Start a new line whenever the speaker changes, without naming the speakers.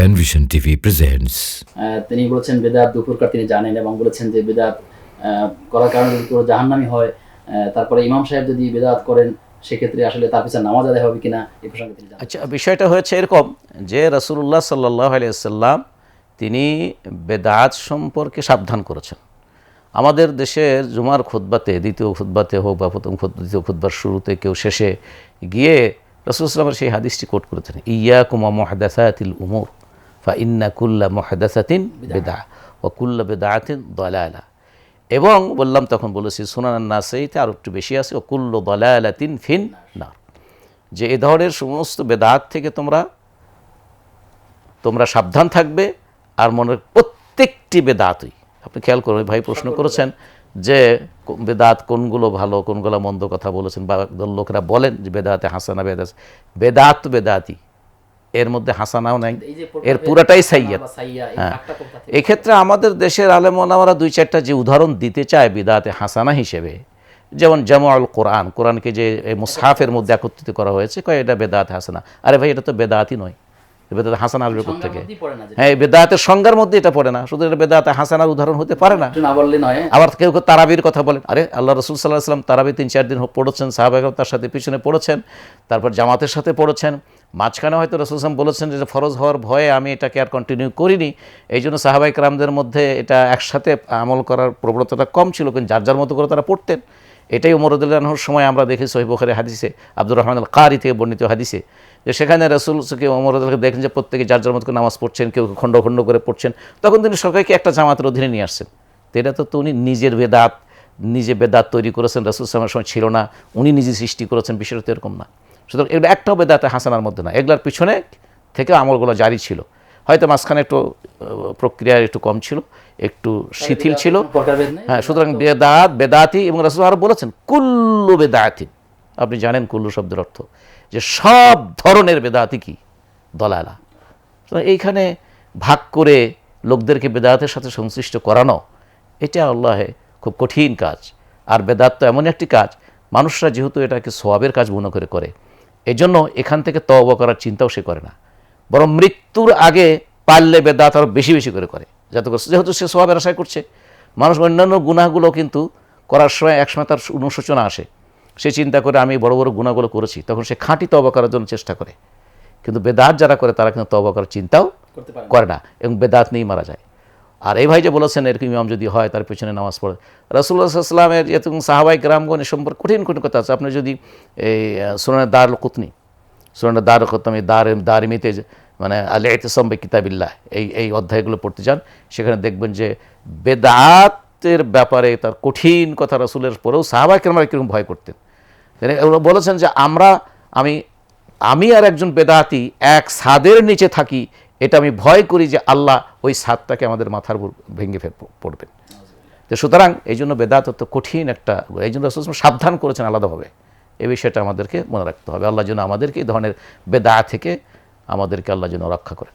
TV presents.
আহ, তিনি বলেছেন বেদাত দুপুরকার তিনি জানেন এবং বলেছেন যে বেদাত করার কারণে যদি কেউ জাহান্নামি হয় তারপরে ইমাম সাহেব যদি বেদাত করেন সেক্ষেত্রে আসলে তার পিছনে নামাজ আদায় হবে কিনা এই প্রসঙ্গে তিনি জানেন
আচ্ছা বিষয়টা হয়েছে এরকম যে রাসূলুল্লাহ সাল্লাহ আলিয়াল্লাম তিনি বেদাত সম্পর্কে সাবধান করেছেন। আমাদের দেশের জুমার খুদ্বাতে দ্বিতীয় খুদ্বাতে হোক বা প্রথম খুদ দ্বিতীয় খুদ্বার শুরুতে কেউ শেষে গিয়ে রসুল ইসলামের সেই হাদিসটি কোট করেছেন। ইয়া কুমা মহাদাসাতিল উমর। ফা ইন্না কুল্লা মহাদাসাতিন বেদা ও কুল্লা দলালা। এবং বললাম তখন বলেছি সুনান নাসেইতে আরও একটু বেশি আছে ও কুল্ল দলালাতিন ফিন না যে এ ধরনের সমস্ত বেদাত থেকে তোমরা তোমরা সাবধান থাকবে আর মনে প্রত্যেকটি বেদাতই। আপনি খেয়াল করুন ভাই প্রশ্ন করেছেন যে বেদাত কোনগুলো ভালো কোনগুলো মন্দ কথা বলেছেন বা লোকেরা বলেন যে বেদাতে হাসানা বেদাত বেদাত তো বেদাতি এর মধ্যে হাসানাও নাই। এর পুরাটাই সাইয়াদ। হ্যাঁ? এক্ষেত্রে আমাদের দেশের আলেমনামারা দুই চারটা যে উদাহরণ দিতে চায় বিদাতে হাসানা হিসেবে যেমন জামাউল কোরআন কোরআনকে যে মুসহাফের মধ্যে একত্রিত করা হয়েছে কয় এটা বেদাত হাসানা। আরে ভাই এটা তো বেদাতই নয়। বেদাতে হাসানা আসবে থেকে। হ্যাঁ এই বেদাতের সংজ্ঞার মধ্যে এটা পড়ে না। শুধু এটা বেদাতে হাসানার উদাহরণ হতে পারে না। আবার কেউ কেউ তারাবির কথা বলেন। আরে আল্লাহ রসুল সাল্লাহ সাল্লাম তারাবি তিন চার দিন পড়েছেন সাহাবাগর তার সাথে পিছনে পড়েছেন তারপর জামাতের সাথে পড়েছেন। মাঝখানে হয়তো রসুল সাল্লাম বলেছেন যে ফরজ হওয়ার ভয়ে আমি এটাকে আর কন্টিনিউ করিনি। এই জন্য সাহাবাই রামদের মধ্যে এটা একসাথে আমল করার প্রবণতাটা কম ছিল, কিন্তু যার যার মতো করে তারা পড়তেন। এটাই উমরুদ্দাহর সময় আমরা দেখি সহিবখের হাদিসে, আব্দুর রহমান আল কারি থেকে বর্ণিত হাদিসে, যে সেখানে রসুলকে উমরুদ্দাহকে দেখেন যে, প্রত্যেকে যার যার মতো করে নামাজ পড়ছেন, কেউ খণ্ড খণ্ড করে পড়ছেন, তখন তিনি সরকারকে একটা জামাতের অধীনে নিয়ে আসছেন। তো এটা তো উনি নিজের বেদাত নিজে বেদাত তৈরি করেছেন রাসুল সালামের সময় ছিল না উনি নিজে সৃষ্টি করেছেন বিষয়টা তো এরকম না। সুতরাং এগুলো একটাও বেদাতে হাসানার মধ্যে না। এগুলার পিছনে থেকে আমলগুলো জারি ছিল। হয়তো মাঝখানে একটু প্রক্রিয়া একটু কম ছিল একটু শিথিল ছিল। হ্যাঁ সুতরাং বেদাত বেদাতি এবং রাসুল আরও বলেছেন কুল্লু বেদাতি আপনি জানেন কুল্লু শব্দের অর্থ যে সব ধরনের বেদাতি কি? দলালা। সুতরাং এইখানে ভাগ করে লোকদেরকে বেদাতের সাথে সংশ্লিষ্ট করানো এটা আল্লাহে খুব কঠিন কাজ। আর বেদাত তো এমন একটি কাজ মানুষরা যেহেতু এটাকে সোয়াবের কাজ মনে করে করে এজন্য এখান থেকে তওবা করার চিন্তাও সে করে না। বরং মৃত্যুর আগে পারলে বেদাত আরও বেশি বেশি করে করে। যাতে করে যেহেতু সে সোয়াবের আশায় করছে মানুষ অন্যান্য গুণাগুলো কিন্তু করার সময় একসময় তার অনুশোচনা আসে। সে চিন্তা করে আমি বড় বড় গুণাগুলো করেছি। তখন সে খাঁটি তবা করার জন্য চেষ্টা করে। কিন্তু বেদাত যারা করে তারা কিন্তু তবা করার চিন্তাও
করতে
করে না এবং বেদাত নিয়েই মারা যায়। আর এই ভাই যে বলেছেন, এরকম ইমাম যদি হয় তার পেছনে নামাজ পড়ে। রাসুল্লাহ সাল্লামের এবং সাহাবাই গ্রামগণ এ সম্পর্কে কঠিন কঠিন কথা আছে। আপনি যদি এই সুরানের দার কুতনি সুরানের দার কুতনি দার যে- মানে আলে এতেসম্বে কিতাবিল্লাহ এই এই অধ্যায়গুলো পড়তে যান, সেখানে দেখবেন যে বেদাতের ব্যাপারে তার কঠিন কথা রাসুলের পরেও সাহাবাই কেরামরা কীরকম ভয় করতেন। তিনি বলেছেন যে আমরা, আমি আমি আর একজন বেদাতি এক ছাদের নিচে থাকি এটা আমি ভয় করি যে আল্লাহ ওই সাতটাকে আমাদের মাথার উপর ভেঙে পড়বেন। তো সুতরাং এই জন্য বেদাত অত কঠিন একটা এই জন্য রাসূল সাবধান করেছেন আলাদাভাবে। এ বিষয়টা আমাদেরকে মনে রাখতে হবে। আল্লাহ যেন আমাদেরকে এই ধরনের বেদা থেকে আমাদেরকে আল্লাহ যেন রক্ষা করেন।